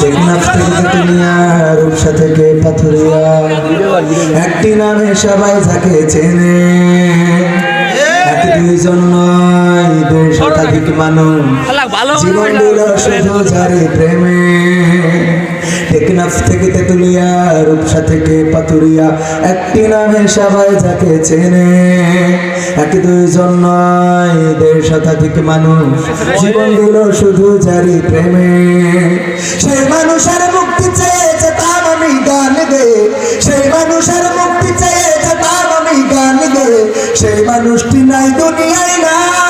টেকনাফ থেকে তেতুলিয়া রূপসা থেকে পাথুরিয়া। একটি নামে সবাই যাকে চেনে। এক দুইজন নয় দুই শতাধিক মানুষ। জীবন দিল শুধু যারে প্রেমে। টেকনাফ থেকে তেতুলিয়া, রূপসা থেকে পাতুরিয়া একটি নামে সবাই যাকে চেনে। এক দুইজন নয়, দেড় শতাধিক মানুষ। জীবন দিল শুধু যারি প্রেমে। সেই মানুষের মুক্তি চেয়েছে তার আমি গান গে। সেই মানুষের মুক্তি চেয়েছে তার আমি গান গে। সেই মানুষটি নাই, দুনিয়ায় নাই।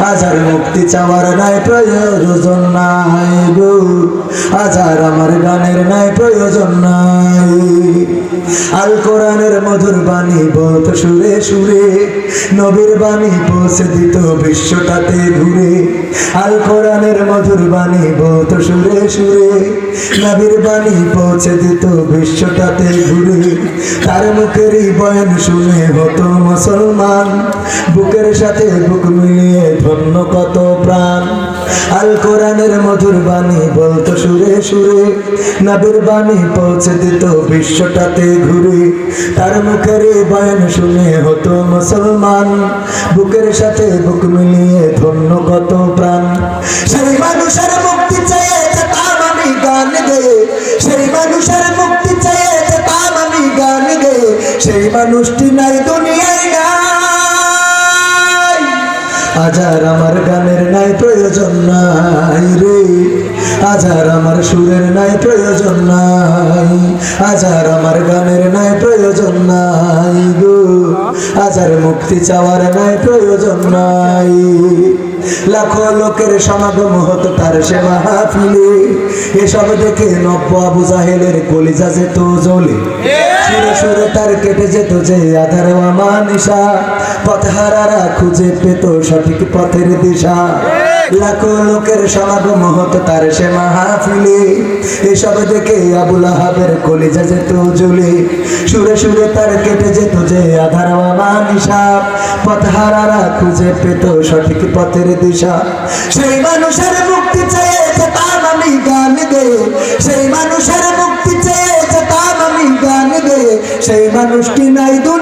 আজার মুক্তি চাওয়ার নাই প্রয়োজন নাই গো। আজার আমার গানের নাই প্রয়োজন নাই। আল কোরআনের মধুর বাণী বলত সুরে সুরে, নবীর বাণী পৌঁছে দিত বিশ্বটাতে ঘুরে। আল কোরআনের মধুর বাণী বলত সুরে সুরে, নবীর বাণী পৌঁছে দিত বিশ্বটাতে ঘুরে। তার মুখেরই বয়ান শুনে হতো মুসলমান, বুকের সাথে বুক মিলিয়ে ধন্য কত প্রাণ। আল কোরআনের মধুর বাণী বলতো সুরে সুরে, নবীর বাণী পৌঁছে দিত বিশ্বটাতে ঘুরে। তার মুখের বয়ান শুনে হতো মুসলমান, বুকের সাথে বুক মিলিয়ে ধন্য কত প্রাণ। সেই মানুষের মুক্তি চেয়েছে তার আমি গান গেয়ে সেই মানুষের মুক্তি চেয়েছে তার আমি গান গেয়ে সেই মানুষটি নাই নাই আজার আমার গানের নাই প্রয়োজন নাই রে। আজার আমার সুরের নাই, প্রয়োজন নাই। আজার আমার গানের নাই, প্রয়োজন নাই গো। আজার মুক্তি চাওয়ার নাই, প্রয়োজন নাই। লাখো লোকের সমাগম হতো তার সে মাহফিলে এসব দেখে নব্য আবু জাহেলের কলিজা যেত জ্বলে। সুরে সুরে তার কেটে যেত যে আধার আমানিশা পথহারারা খুঁজে পেত সঠিক পথের দিশা। লাখো লোকের সমাগম হতো তার সে মাহফিলে। এসব দেখে আবুল আহাবের কলিজা যেত জ্বলে। সুরে সুরে তার কেটে যেত যে আধার আমানিশা পথহারারা খুঁজে পেত সঠিক পথের দিশা। সেই মানুষের মুক্তি চেয়েছে তার আমি গান গে সেই মানুষের মুক্তি চেয়েছে তার আমি গান গে সেই মানুষটি নাই দুনিয়ায়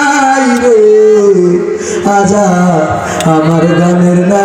রে আজা আমার গানের প্রয়োজন